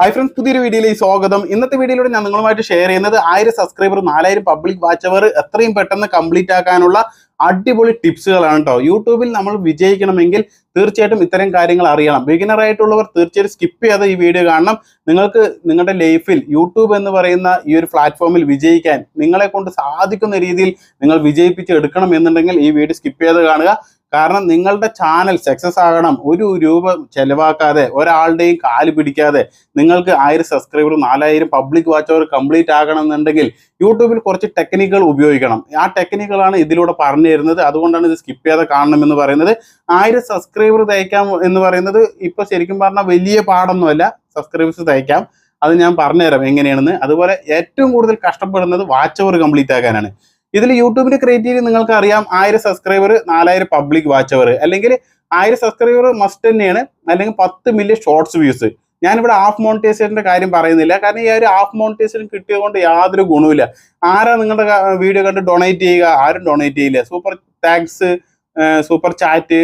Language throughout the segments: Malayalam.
ഹായ് ഫ്രണ്ട്സ് പുതിയൊരു വീഡിയോയിലേക്ക് സ്വാഗതം. ഇന്നത്തെ വീഡിയോയിലൂടെ ഞാൻ നിങ്ങളുമായിട്ട് ഷെയർ ചെയ്യുന്നത് ആയിരം സബ്സ്ക്രൈബർ നാലായിരം പബ്ലിക് വാച്ച് അവർ എത്രയും പെട്ടെന്ന് കംപ്ലീറ്റ് ആക്കാനുള്ള അടിപൊളി ടിപ്സുകളാണ് കേട്ടോ യൂട്യൂബിൽ നമ്മൾ വിജയിക്കണമെങ്കിൽ തീർച്ചയായിട്ടും ഇത്തരം കാര്യങ്ങൾ അറിയണം. ബിഗിനർ ആയിട്ടുള്ളവർ തീർച്ചയായിട്ടും സ്കിപ്പ് ചെയ്യാതെ ഈ വീഡിയോ കാണണം. നിങ്ങൾക്ക് നിങ്ങളുടെ ലൈഫിൽ യൂട്യൂബ് എന്ന് പറയുന്ന ഈ ഒരു പ്ലാറ്റ്ഫോമിൽ വിജയിക്കാൻ നിങ്ങളെ കൊണ്ട് സാധിക്കുന്ന രീതിയിൽ നിങ്ങൾ വിജയിപ്പിച്ച് എടുക്കണം എന്നുണ്ടെങ്കിൽ ഈ വീഡിയോ സ്കിപ്പ് ചെയ്ത് കാണുക. കാരണം നിങ്ങളുടെ ചാനൽ സക്സസ് ആകണം. ഒരു രൂപ ചെലവാക്കാതെ ഒരാളുടെയും കാൽ പിടിക്കാതെ നിങ്ങൾക്ക് ആയിരം സബ്സ്ക്രൈബർ നാലായിരം പബ്ലിക് വാച്ച് അവർ കംപ്ലീറ്റ് ആകണം എന്നുണ്ടെങ്കിൽ യൂട്യൂബിൽ കുറച്ച് ടെക്നിക്കുകൾ ഉപയോഗിക്കണം. ആ ടെക്നിക്കുകളാണ് ഇതിലൂടെ പറഞ്ഞു തരുന്നത്. അതുകൊണ്ടാണ് ഇത് സ്കിപ്പ് ചെയ്യാതെ കാണണം എന്ന് പറയുന്നത്. ആയിരം സബ്സ്ക്രൈബർ തയ്ക്കാം എന്ന് പറയുന്നത് ഇപ്പൊ ശരിക്കും പറഞ്ഞാൽ വലിയ പാടൊന്നുമല്ല. സബ്സ്ക്രൈബേഴ്സ് തയ്ക്കാം. അത് ഞാൻ പറഞ്ഞുതരാം എങ്ങനെയാണെന്ന്. അതുപോലെ ഏറ്റവും കൂടുതൽ കഷ്ടപ്പെടുന്നത് വാച്ച് അവർ കംപ്ലീറ്റ് ആക്കാനാണ്. ഇതിൽ യൂട്യൂബിൽ ക്രിയേറ്റ് ചെയ്ത് നിങ്ങൾക്ക് അറിയാം ആയിരം സബ്സ്ക്രൈബർ നാലായിരം പബ്ലിക് വാച്ച് അവർ അല്ലെങ്കിൽ ആയിരം സബ്സ്ക്രൈബർ മസ്റ്റ് തന്നെയാണ്. അല്ലെങ്കിൽ പത്ത് മില്യൺ ഷോർട്സ് വ്യൂസ് ഞാനിവിടെ ഹാഫ് മോണിറ്റൈസേഷന്റെ കാര്യം പറയുന്നില്ല. കാരണം ഈ ഒരു ഹാഫ് മോണിറ്റൈസേഷൻ കിട്ടിയതുകൊണ്ട് യാതൊരു ഗുണവുമില്ല. ആരാ നിങ്ങളുടെ വീഡിയോ കണ്ട് ഡൊണേറ്റ് ചെയ്യുക? ആരും ഡൊണേറ്റ് ചെയ്യില്ല. സൂപ്പർ താങ്ക്സ് സൂപ്പർ ചാറ്റ്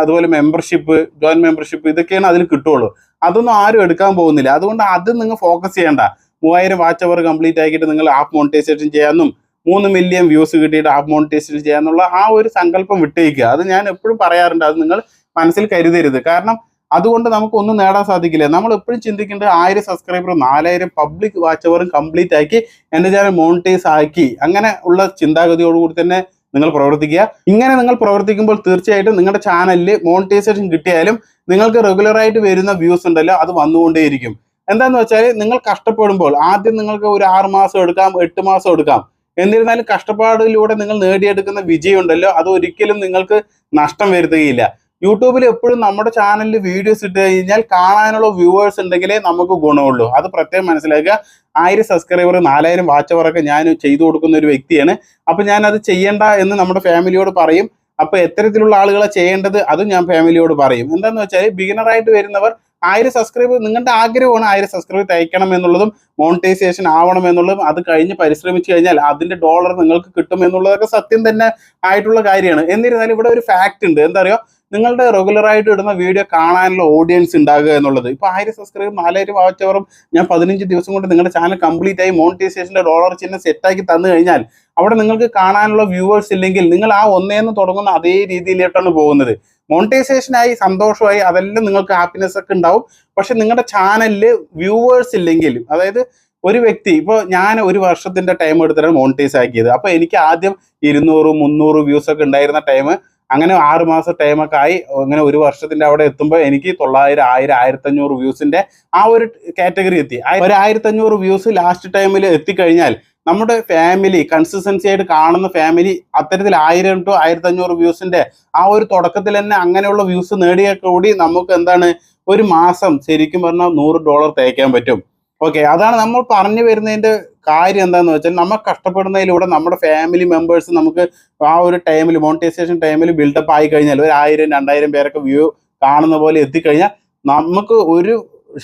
അതുപോലെ മെമ്പർഷിപ്പ് ജോയിൻ മെമ്പർഷിപ്പ് ഇതൊക്കെയാണ് അതിൽ കിട്ടുള്ളൂ അതൊന്നും ആരും എടുക്കാൻ പോകുന്നില്ല. അതുകൊണ്ട് അത് നിങ്ങൾ ഫോക്കസ് ചെയ്യേണ്ട. മൂവായിരം വാച്ച് അവർ കംപ്ലീറ്റ് ആക്കിയിട്ട് നിങ്ങൾ ഹാഫ് മോണിറ്റൈസേഷൻ ചെയ്യാമെന്നും മൂന്ന് മില്യൺ വ്യൂസ് കിട്ടിയിട്ട് ആപ്പ് മോണിറ്റൈസേഷൻ ചെയ്യാന്നുള്ള ആ ഒരു സങ്കല്പം വിട്ടേക്കുക. അത് ഞാൻ എപ്പോഴും പറയാറുണ്ട്. അത് നിങ്ങൾ മനസ്സിൽ കരുതരുത്. കാരണം അതുകൊണ്ട് നമുക്ക് ഒന്നും നേടാൻ സാധിക്കില്ല. നമ്മൾ എപ്പോഴും ചിന്തിക്കേണ്ടത് ആയിരം സബ്സ്ക്രൈബറും നാലായിരം പബ്ലിക് വാച്ച് അവറും കംപ്ലീറ്റ് ആക്കി എന്റെ ചാനൽ മോണിറ്റൈസ് ആക്കി. അങ്ങനെ ഉള്ള ചിന്താഗതിയോടുകൂടി തന്നെ നിങ്ങൾ പ്രവർത്തിക്കുക. ഇങ്ങനെ നിങ്ങൾ പ്രവർത്തിക്കുമ്പോൾ തീർച്ചയായിട്ടും നിങ്ങളുടെ ചാനലിൽ മോണിറ്റൈസേഷൻ കിട്ടിയാലും നിങ്ങൾക്ക് റെഗുലറായിട്ട് വരുന്ന വ്യൂസ് ഉണ്ടല്ലോ അത് വന്നുകൊണ്ടേയിരിക്കും. എന്താന്ന് വെച്ചാൽ നിങ്ങൾ കഷ്ടപ്പെടുമ്പോൾ ആദ്യം നിങ്ങൾക്ക് ഒരു ആറ് മാസം എടുക്കാം എട്ട് മാസം എടുക്കാം. എന്നിരുന്നാലും കഷ്ടപ്പാടിലൂടെ നിങ്ങൾ നേടിയെടുക്കുന്ന വിജയം ഉണ്ടല്ലോ അത് ഒരിക്കലും നിങ്ങൾക്ക് നഷ്ടം വരുത്തുകയില്ല. യൂട്യൂബിൽ എപ്പോഴും നമ്മുടെ ചാനലിൽ വീഡിയോസ് ഇട്ട് കഴിഞ്ഞാൽ കാണാനുള്ള വ്യൂവേഴ്സ് ഉണ്ടെങ്കിലേ നമുക്ക് ഗുണമുള്ളൂ. അത് പ്രത്യേകം മനസ്സിലാക്കുക. ആയിരം സബ്സ്ക്രൈബർ നാലായിരം വാച്ച് അവറൊക്കെ ഞാൻ ചെയ്തു കൊടുക്കുന്ന ഒരു വ്യക്തിയാണ്. അപ്പൊ ഞാൻ അത് ചെയ്യേണ്ട എന്ന് നമ്മുടെ ഫാമിലിയോട് പറയും. അപ്പോൾ എത്തരത്തിലുള്ള ആളുകളെ ചെയ്യേണ്ടത് അതും ഞാൻ ഫാമിലിയോട് പറയും. എന്താന്ന് വെച്ചാൽ ബിഗിനറായിട്ട് വരുന്നവർ ആയിരം സബ്സ്ക്രൈബ് നിങ്ങളുടെ ആഗ്രഹമാണ് ആയിരം സബ്സ്ക്രൈബ് തയ്ക്കണം എന്നുള്ളതും മോണിറ്റൈസേഷൻ ആവണം എന്നുള്ളതും അത് കഴിഞ്ഞ് പരിശ്രമിച്ചു കഴിഞ്ഞാൽ അതിന്റെ ഡോളർ നിങ്ങൾക്ക് കിട്ടും എന്നുള്ളതൊക്കെ സത്യം തന്നെ ആയിട്ടുള്ള കാര്യമാണ്. എന്നിരുന്നാലും ഇവിടെ ഒരു ഫാക്ട് ഉണ്ട്. എന്താ പറയുക നിങ്ങളുടെ റെഗുലറായിട്ട് ഇടുന്ന വീഡിയോ കാണാനുള്ള ഓഡിയൻസ് ഉണ്ടാകുക എന്നുള്ളത്. ഇപ്പൊ ആയിരം സബ്സ്ക്രൈബ് നാലായിരം വാച്ചവറും ഞാൻ പതിനഞ്ച് ദിവസം കൊണ്ട് നിങ്ങളുടെ ചാനൽ കംപ്ലീറ്റ് ആയി മോണിറ്റൈസേഷന്റെ ഡോളർ ചിഹ്നം സെറ്റാക്കി തന്നു കഴിഞ്ഞാൽ അവിടെ നിങ്ങൾക്ക് കാണാനുള്ള വ്യൂവേഴ്സ് ഇല്ലെങ്കിൽ നിങ്ങൾ ആ ഒന്നേന്ന് തുടങ്ങുന്ന അതേ രീതിയിലോട്ടാണ് പോകുന്നത്. മോണിറ്റൈസേഷനായി സന്തോഷമായി അതെല്ലാം നിങ്ങൾക്ക് ഹാപ്പിനെസ് ഒക്കെ ഉണ്ടാവും. പക്ഷെ നിങ്ങളുടെ ചാനലിൽ വ്യൂവേഴ്സ് ഇല്ലെങ്കിലും അതായത് ഒരു വ്യക്തി ഇപ്പോൾ ഞാൻ ഒരു വർഷത്തിന്റെ ടൈം എടുത്തിട്ടാണ് മോണിറ്റൈസ് ആക്കിയത്. അപ്പൊ എനിക്ക് ആദ്യം ഇരുന്നൂറ് മുന്നൂറ് വ്യൂസ് ഒക്കെ ഉണ്ടായിരുന്ന ടൈം അങ്ങനെ ആറ് മാസം ടൈമൊക്കെ ആയി അങ്ങനെ ഒരു വർഷത്തിന്റെ അവിടെ എത്തുമ്പോൾ എനിക്ക് തൊള്ളായിരം ആയിരം ആയിരത്തഞ്ഞൂറ് വ്യൂസിന്റെ ആ ഒരു കാറ്റഗറി എത്തി. ഒരു ആയിരത്തഞ്ഞൂറ് വ്യൂസ് ലാസ്റ്റ് ടൈമിൽ എത്തിക്കഴിഞ്ഞാൽ നമ്മുടെ ഫാമിലി കൺസിസ്റ്റൻസി ആയിട്ട് കാണുന്ന ഫാമിലി അത്തരത്തിൽ ആയിരം ടു ആയിരത്തി അഞ്ഞൂറ് വ്യൂസിന്റെ ആ ഒരു തുടക്കത്തിൽ തന്നെ അങ്ങനെയുള്ള വ്യൂസ് നേടിയ കൂടി നമുക്ക് എന്താണ് ഒരു മാസം ശരിക്കും പറഞ്ഞാൽ നൂറ് ഡോളർ തേക്കാൻ പറ്റും. ഓക്കെ അതാണ് നമ്മൾ പറഞ്ഞു വരുന്നതിന്റെ കാര്യം എന്താന്ന് വെച്ചാൽ നമ്മൾ കഷ്ടപ്പെടുന്നതിലൂടെ നമ്മുടെ ഫാമിലി മെമ്പേഴ്സ് നമുക്ക് ആ ഒരു ടൈമിൽ മോണിറ്റൈസേഷൻ ടൈമിൽ ബിൽഡപ്പ് ആയി കഴിഞ്ഞാൽ ഒരു ആയിരം രണ്ടായിരം പേരൊക്കെ വ്യൂ കാണുന്ന പോലെ എത്തിക്കഴിഞ്ഞാൽ നമുക്ക് ഒരു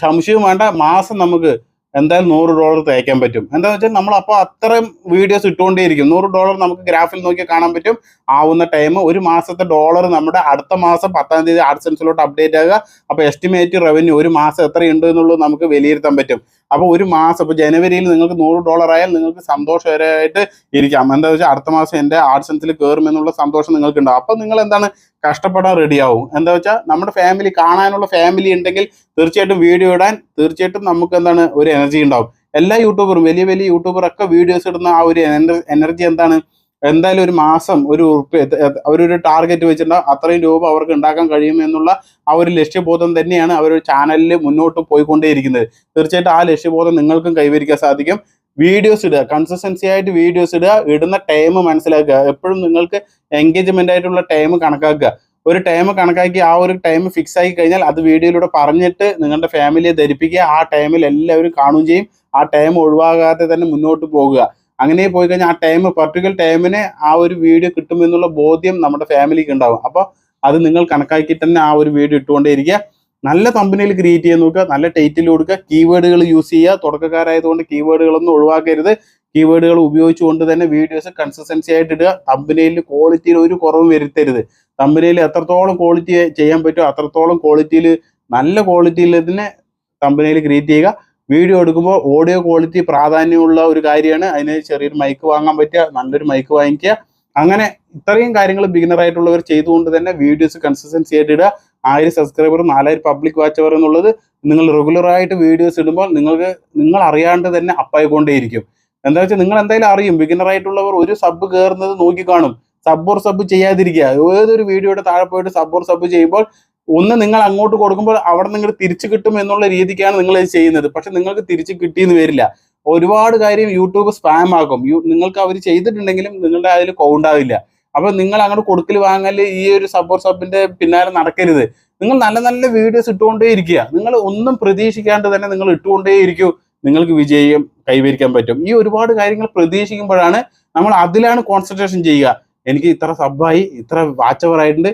സംശയവും വേണ്ട. മാസം നമുക്ക് എന്തായാലും നൂറ് ഡോളർ തയ്ക്കാൻ പറ്റും. എന്താ വെച്ചാൽ നമ്മൾ അപ്പോൾ അത്രയും വീഡിയോസ് ഇട്ടുകൊണ്ടേയിരിക്കും. നൂറ് ഡോളർ നമുക്ക് ഗ്രാഫിൽ നോക്കി കാണാൻ പറ്റും. ആവുന്ന ടൈം ഒരു മാസത്തെ ഡോളർ നമ്മുടെ അടുത്ത മാസം പത്താം തീയതി ആഡ്സെൻസിലോട്ട് അപ്ഡേറ്റ് ആകുക. അപ്പോൾ എസ്റ്റിമേറ്റ് റവന്യൂ ഒരു മാസം എത്രയുണ്ട് എന്നുള്ളത് നമുക്ക് വിലയിരുത്താൻ പറ്റും. അപ്പോൾ ഒരു മാസം ഇപ്പോൾ ജനുവരിയിൽ നിങ്ങൾക്ക് നൂറ് ഡോളർ ആയാൽ നിങ്ങൾക്ക് സന്തോഷകരമായിട്ട് ഇരിക്കാം. എന്താ വെച്ചാൽ അടുത്ത മാസം എന്റെ ആഡ്സൻസിൽ കയറുമെന്നുള്ള സന്തോഷം നിങ്ങൾക്ക് ഉണ്ടാവും അപ്പോൾ നിങ്ങൾ എന്താണ് കഷ്ടപ്പെടാൻ റെഡിയാവും എന്താ വെച്ചാൽ നമ്മുടെ ഫാമിലി കാണാനുള്ള ഫാമിലി ഉണ്ടെങ്കിൽ തീർച്ചയായിട്ടും വീഡിയോ ഇടാൻ തീർച്ചയായിട്ടും നമുക്ക് എന്താണ് ഒരു എനർജി ഉണ്ടാവും. എല്ലാ യൂട്യൂബറും വലിയ വലിയ യൂട്യൂബറൊക്കെ വീഡിയോസ് ഇടുന്ന ആ ഒരു എനർജി എന്താണ്? എന്തായാലും ഒരു മാസം ഒരു അവരൊരു ടാർഗറ്റ് വെച്ചിട്ടുണ്ട് അത്രയും രൂപ അവർക്ക് ഉണ്ടാക്കാൻ കഴിയും എന്നുള്ള ആ ഒരു ലക്ഷ്യബോധം തന്നെയാണ് അവർ ചാനലിൽ മുന്നോട്ട് പോയിക്കൊണ്ടേയിരിക്കുന്നത്. തീർച്ചയായിട്ടും ആ ലക്ഷ്യബോധം നിങ്ങൾക്കും കൈവരിക്കാൻ സാധിക്കും. വീഡിയോസ് ഇടുക കൺസിസ്റ്റൻസി ആയിട്ട് വീഡിയോസ് ഇടുക ഇടുന്ന ടൈം മനസ്സിലാക്കുക എപ്പോഴും നിങ്ങൾക്ക് എൻഗേജ്മെന്റ് ആയിട്ടുള്ള ടൈം കണക്കാക്കുക. ഒരു ടൈം കണക്കാക്കി ആ ഒരു ടൈം ഫിക്സ് ആക്കി കഴിഞ്ഞാൽ അത് വീഡിയോയിലൂടെ പറഞ്ഞിട്ട് നിങ്ങളുടെ ഫാമിലിയെ ധരിപ്പിക്കുക. ആ ടൈമിൽ എല്ലാവരും കാണുകയും ചെയ്യും. ആ ടൈം ഒഴിവാകാതെ തന്നെ മുന്നോട്ട് പോകുക. അങ്ങനെ പോയി കഴിഞ്ഞാൽ ആ ടൈം പർട്ടിക്കുലർ ടൈമിന് ആ ഒരു വീഡിയോ കിട്ടുമെന്നുള്ള ബോധ്യം നമ്മുടെ ഫാമിലിക്ക് ഉണ്ടാവും. അപ്പോൾ അത് നിങ്ങൾ കണക്കാക്കി തന്നെ ആ ഒരു വീഡിയോ ഇട്ടുകൊണ്ടേയിരിക്കുക. നല്ല കമ്പനിയിൽ ക്രിയേറ്റ് ചെയ്യാൻ നോക്കുക. നല്ല ടൈറ്റിൽ കൊടുക്കുക. കീവേഡുകൾ യൂസ് ചെയ്യുക. തുടക്കക്കാരായതുകൊണ്ട് കീവേഡുകളൊന്നും ഒഴിവാക്കരുത്. കീവേഡുകൾ ഉപയോഗിച്ചുകൊണ്ട് തന്നെ വീഡിയോസ് കൺസിസ്റ്റൻസി ആയിട്ട് ഇടുക. തമ്പനയിൽ ക്വാളിറ്റിയിൽ ഒരു കുറവും വരുത്തരുത്. തമ്പനയിൽ എത്രത്തോളം ക്വാളിറ്റി ചെയ്യാൻ പറ്റുമോ അത്രത്തോളം ക്വാളിറ്റിയിൽ നല്ല ക്വാളിറ്റിയിൽ തന്നെ തമ്പനയിൽ ക്രിയേറ്റ് ചെയ്യുക. വീഡിയോ എടുക്കുമ്പോൾ ഓഡിയോ ക്വാളിറ്റി പ്രാധാന്യമുള്ള ഒരു കാര്യമാണ്. അതിന് ചെറിയൊരു മൈക്ക് വാങ്ങാൻ പറ്റുക നല്ലൊരു മൈക്ക് വാങ്ങിക്കുക. അങ്ങനെ ഇത്രയും കാര്യങ്ങൾ ബിഗിനർ ആയിട്ടുള്ളവർ ചെയ്തുകൊണ്ട് തന്നെ വീഡിയോസ് കൺസിസ്റ്റൻസി ആയിട്ട് ഇടുക. ആയിരം സബ്സ്ക്രൈബർ നാലായിരം പബ്ലിക് വാച്ച് അവർ എന്നുള്ളത് നിങ്ങൾ റെഗുലറായിട്ട് വീഡിയോസ് ഇടുമ്പോൾ നിങ്ങൾക്ക് നിങ്ങൾ അറിയാണ്ട് തന്നെ അപ്പായിക്കൊണ്ടേയിരിക്കും എന്താ വെച്ചാൽ നിങ്ങൾ എന്തായാലും അറിയും. ബിഗിനർ ആയിട്ടുള്ളവർ ഒരു സബ് കയറുന്നത് നോക്കി കാണും. സബ് ഓർ സബ് ചെയ്യാതിരിക്കുക. ഏതൊരു വീഡിയോയുടെ താഴെ പോയിട്ട് സബ് ഓർ സബ് ചെയ്യുമ്പോൾ ഒന്ന് നിങ്ങൾ അങ്ങോട്ട് കൊടുക്കുമ്പോൾ അവിടെ നിങ്ങൾ തിരിച്ചു കിട്ടും എന്നുള്ള രീതിക്കാണ് നിങ്ങൾ ഇത് ചെയ്യുന്നത്. പക്ഷെ നിങ്ങൾക്ക് തിരിച്ചു കിട്ടിയെന്ന് വരില്ല. ഒരുപാട് കാര്യം യൂട്യൂബ് സ്പാം ആക്കും. നിങ്ങൾക്ക് അവർ ചെയ്തിട്ടുണ്ടെങ്കിലും നിങ്ങളുടെ അതിൽ കൗണ്ടാവില്ല അപ്പൊ നിങ്ങൾ അങ്ങോട്ട് കൊടുക്കൽ വാങ്ങൽ ഈ ഒരു സപ്പോർട്ട് സബിന്റെ പിന്നാലെ നടക്കരുത്. നിങ്ങൾ നല്ല നല്ല വീഡിയോസ് ഇട്ടുകൊണ്ടേ ഇരിക്കുക. നിങ്ങൾ ഒന്നും പ്രതീക്ഷിക്കാണ്ട് തന്നെ നിങ്ങൾ ഇട്ടുകൊണ്ടേ ഇരിക്കൂ. നിങ്ങൾക്ക് വിജയം കൈവരിക്കാൻ പറ്റും. ഈ ഒരുപാട് കാര്യങ്ങൾ പ്രതീക്ഷിക്കുമ്പോഴാണ് നമ്മൾ അതിലാണ് കോൺസെൻട്രേഷൻ ചെയ്യുക. എനിക്ക് ഇത്ര സബായി ഇത്ര വാച്ച് ആയിട്ടുണ്ട്.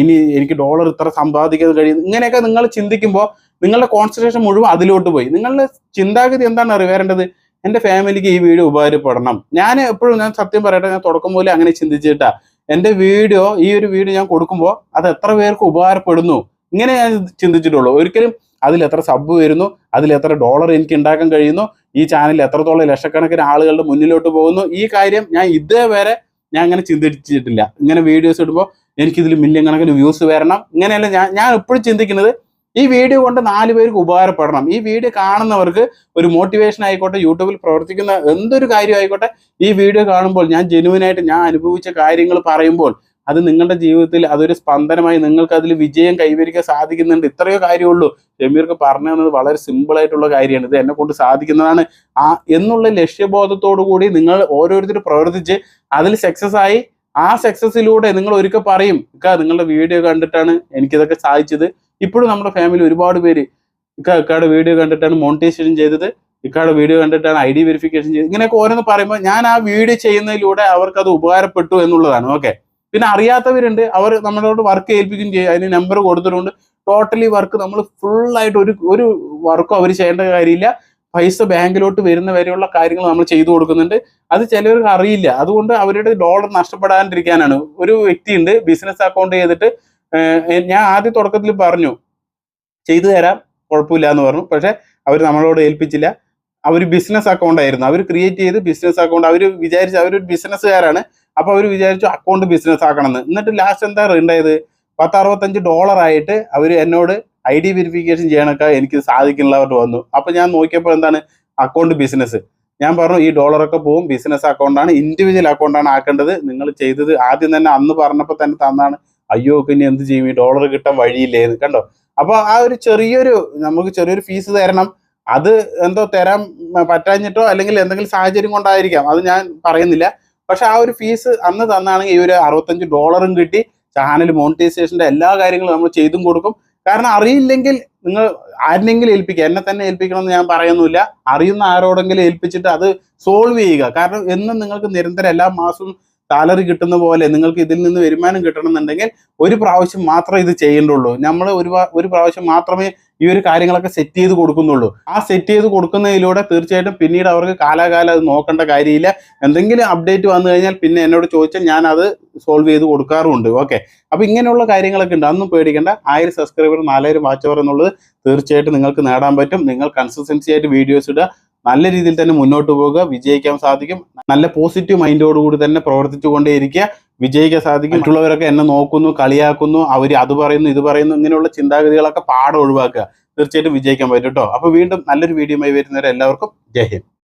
ഇനി എനിക്ക് ഡോളർ ഇത്ര സമ്പാദിക്കാൻ കഴിയും. ഇങ്ങനെയൊക്കെ നിങ്ങൾ ചിന്തിക്കുമ്പോൾ നിങ്ങളുടെ കോൺസെൻട്രേഷൻ മുഴുവൻ അതിലോട്ട് പോയി. നിങ്ങളുടെ ചിന്താഗതി എന്താണ് അറിവേണ്ടത് എന്റെ ഫാമിലിക്ക് ഈ വീഡിയോ ഉപകാരപ്പെടണം. ഞാൻ എപ്പോഴും ഞാൻ സത്യം പറയട്ടെ ഞാൻ തുടക്കം പോലെ അങ്ങനെ ചിന്തിച്ചിട്ടാ. എന്റെ വീഡിയോ ഈ ഒരു വീഡിയോ ഞാൻ കൊടുക്കുമ്പോൾ അത് എത്ര പേർക്ക് ഉപകാരപ്പെടുന്നു? ഇങ്ങനെ ഞാൻ ചിന്തിച്ചിട്ടുള്ളൂ. ഒരിക്കലും അതിൽ എത്ര സബ് വരുന്നു അതിൽ എത്ര ഡോളർ എനിക്ക് ഉണ്ടാക്കാൻ കഴിയുന്നു ഈ ചാനൽ എത്രത്തോളം ലക്ഷക്കണക്കിന് ആളുകളുടെ മുന്നിലോട്ട് പോകുന്നു ഈ കാര്യം ഞാൻ ഇതേവരെ ഞാൻ അങ്ങനെ ചിന്തിച്ചിട്ടില്ല. ഇങ്ങനെ വീഡിയോസ് ഇടുമ്പോൾ എനിക്കിതിൽ മില്യൺ കണക്കിന് വ്യൂസ് വരണം. ഇങ്ങനെയല്ല ഞാൻ ഞാൻ എപ്പോഴും ചിന്തിക്കുന്നത് ഈ വീഡിയോ കൊണ്ട് നാല് പേർക്ക് ഉപകാരപ്പെടണം. ഈ വീഡിയോ കാണുന്നവർക്ക് ഒരു മോട്ടിവേഷൻ ആയിക്കോട്ടെ യൂട്യൂബിൽ പ്രവർത്തിക്കുന്ന എന്തൊരു കാര്യം ആയിക്കോട്ടെ ഈ വീഡിയോ കാണുമ്പോൾ ഞാൻ ജെനുവിനായിട്ട് ഞാൻ അനുഭവിച്ച കാര്യങ്ങൾ പറയുമ്പോൾ അത് നിങ്ങളുടെ ജീവിതത്തിൽ അതൊരു സ്പന്ദനമായി നിങ്ങൾക്ക് അതിൽ വിജയം കൈവരിക്കാൻ സാധിക്കുന്നുണ്ട്. ഇത്രയോ കാര്യമുള്ളൂ. ഷമീർക്ക് പറഞ്ഞു തന്നത് വളരെ സിമ്പിൾ ആയിട്ടുള്ള കാര്യമാണ്. ഇത് എന്നെ കൊണ്ട് സാധിക്കുന്നതാണ്. ആ എന്നുള്ള ലക്ഷ്യബോധത്തോടു കൂടി നിങ്ങൾ ഓരോരുത്തർ പ്രവർത്തിച്ച് അതിൽ സക്സസ് ആയി ആ സക്സസിലൂടെ നിങ്ങൾ ഒരിക്കൽ പറയും. ഇക്ക നിങ്ങളുടെ വീഡിയോ കണ്ടിട്ടാണ് എനിക്കിതൊക്കെ സാധിച്ചത്. ഇപ്പോഴും നമ്മുടെ ഫാമിലി ഒരുപാട് പേര് ഇക്ക വീഡിയോ കണ്ടിട്ടാണ് മോണിറ്റൈസേഷൻ ചെയ്തത്. ഇക്കയുടെ വീഡിയോ കണ്ടിട്ടാണ് ഐ ഡി വെരിഫിക്കേഷൻ ചെയ്തത്. ഇങ്ങനെയൊക്കെ ഓരോന്ന് പറയുമ്പോൾ ഞാൻ ആ വീഡിയോ ചെയ്യുന്നതിലൂടെ അവർക്ക് അത് ഉപകാരപ്പെട്ടു എന്നുള്ളതാണ്. ഓക്കെ പിന്നെ അറിയാത്തവരുണ്ട്. അവർ നമ്മളോട് വർക്ക് ഏൽപ്പിക്കുകയും ചെയ്യും. അതിന് നമ്പർ കൊടുത്തിട്ടുണ്ട്. ടോട്ടലി വർക്ക് നമ്മൾ ഫുൾ ആയിട്ട് ഒരു ഒരു വർക്കും അവർ ചെയ്യേണ്ട കാര്യമില്ല. പൈസ ബാങ്കിലോട്ട് വരുന്ന വരെയുള്ള കാര്യങ്ങൾ നമ്മൾ ചെയ്തു കൊടുക്കുന്നുണ്ട്. അത് ചിലവർക്ക് അറിയില്ല. അതുകൊണ്ട് അവരുടെ ഡോളർ നഷ്ടപ്പെടാണ്ടിരിക്കാനാണ്. ഒരു വ്യക്തിയുണ്ട് ബിസിനസ് അക്കൗണ്ട് ചെയ്തിട്ട് ഞാൻ ആദ്യ തുടക്കത്തിൽ പറഞ്ഞു ചെയ്തു തരാം കുഴപ്പമില്ല എന്ന് പറഞ്ഞു. പക്ഷേ അവർ നമ്മളോട് ഏൽപ്പിച്ചില്ല. അവർ ബിസിനസ് അക്കൗണ്ട് ആയിരുന്നു. അവർ ക്രിയേറ്റ് ചെയ്ത് ബിസിനസ് അക്കൗണ്ട് അവർ വിചാരിച്ചു അവരൊരു ബിസിനസ്സുകാരാണ് അപ്പോൾ അവർ വിചാരിച്ചു അക്കൗണ്ട് ബിസിനസ് ആക്കണമെന്ന്. എന്നിട്ട് ലാസ്റ്റ് എന്താ ഉണ്ടായത് പത്ത് അറുപത്തഞ്ച് ഡോളർ ആയിട്ട് അവർ എന്നോട് ഐ ഡി വെരിഫിക്കേഷൻ ചെയ്യാനൊക്കെ എനിക്ക് സാധിക്കുന്നുള്ളവർ വന്നു. അപ്പൊ ഞാൻ നോക്കിയപ്പോൾ എന്താണ്? Account business. ഞാൻ പറഞ്ഞു ഈ ഡോളറൊക്കെ പോവും ബിസിനസ് അക്കൗണ്ടാണ് ഇൻഡിവിജ്വൽ അക്കൗണ്ടാണ് ആക്കേണ്ടത്. നിങ്ങൾ ചെയ്തത് ആദ്യം തന്നെ അന്ന് പറഞ്ഞപ്പോൾ തന്നെ തന്നാണ്. അയ്യോ പിന്നെ എന്ത് ചെയ്യും? ഈ ഡോളർ കിട്ടാൻ വഴിയില്ലേ കണ്ടോ? അപ്പൊ ആ ഒരു ചെറിയൊരു നമുക്ക് ചെറിയൊരു ഫീസ് തരണം. അത് എന്തോ തരാൻ പറ്റാഞ്ഞിട്ടോ അല്ലെങ്കിൽ എന്തെങ്കിലും സാഹചര്യം കൊണ്ടായിരിക്കാം. അത് ഞാൻ പറയുന്നില്ല. പക്ഷെ ആ ഒരു ഫീസ് അന്ന് തന്നാണെങ്കിൽ ഈ ഒരു അറുപത്തഞ്ച് ഡോളറും കിട്ടി. ചാനൽ മോണിറ്റൈസേഷന്റെ എല്ലാ കാര്യങ്ങളും നമ്മൾ ചെയ്തും കൊടുക്കും. കാരണം അറിയില്ലെങ്കിൽ നിങ്ങൾ ആരെങ്കിലും ഏൽപ്പിക്കുക. എന്നെ തന്നെ ഏൽപ്പിക്കണമെന്ന് ഞാൻ പറയുന്നില്ല അറിയുന്ന ആരോടെങ്കിലും ഏൽപ്പിച്ചിട്ട് അത് സോൾവ് ചെയ്യുക. കാരണം എന്നും നിങ്ങൾക്ക് നിരന്തരം എല്ലാ മാസവും സാലറി കിട്ടുന്ന പോലെ നിങ്ങൾക്ക് ഇതിൽ നിന്ന് വരുമാനം കിട്ടണമെന്നുണ്ടെങ്കിൽ ഒരു പ്രാവശ്യം മാത്രമേ ഇത് ചെയ്യേണ്ടുള്ളൂ. നമ്മൾ ഒരു ഒരു പ്രാവശ്യം മാത്രമേ ഈ ഒരു കാര്യങ്ങളൊക്കെ സെറ്റ് ചെയ്ത് കൊടുക്കുന്നുള്ളൂ. ആ സെറ്റ് ചെയ്ത് കൊടുക്കുന്നതിലൂടെ തീർച്ചയായിട്ടും പിന്നീട് അവർക്ക് കാലാകാലം അത് നോക്കേണ്ട കാര്യമില്ല. എന്തെങ്കിലും അപ്ഡേറ്റ് വന്നു കഴിഞ്ഞാൽ പിന്നെ എന്നോട് ചോദിച്ചാൽ ഞാൻ അത് സോൾവ് ചെയ്ത് കൊടുക്കാറുമുണ്ട്. ഓക്കെ അപ്പൊ ഇങ്ങനെയുള്ള കാര്യങ്ങളൊക്കെ ഉണ്ട്. അന്നും പേടിക്കേണ്ട. ആയിരം സബ്സ്ക്രൈബർ നാലായിരം വാച്ച് അവർ എന്നുള്ളത് തീർച്ചയായിട്ടും നിങ്ങൾക്ക് നേടാൻ പറ്റും. നിങ്ങൾ കൺസിസ്റ്റൻസി ആയിട്ട് വീഡിയോസ് ഇടുക. നല്ല രീതിയിൽ തന്നെ മുന്നോട്ട് പോകുക. വിജയിക്കാൻ സാധിക്കും. നല്ല പോസിറ്റീവ് മൈൻഡോടുകൂടി തന്നെ പ്രവർത്തിച്ചുകൊണ്ടേയിരിക്കുക. വിജയിക്കാൻ സാധിക്കും. മറ്റുള്ളവരൊക്കെ എന്നെ നോക്കുന്നു കളിയാക്കുന്നു അവർ അത് പറയുന്നു ഇത് പറയുന്നു ഇങ്ങനെയുള്ള ചിന്താഗതികളൊക്കെ പാടെ ഒഴിവാക്കുക. തീർച്ചയായിട്ടും വിജയിക്കാൻ പറ്റും കേട്ടോ അപ്പൊ വീണ്ടും നല്ലൊരു വീഡിയോയുമായി വരുന്നവരെ എല്ലാവർക്കും ജയ് ഹിന്ദ്.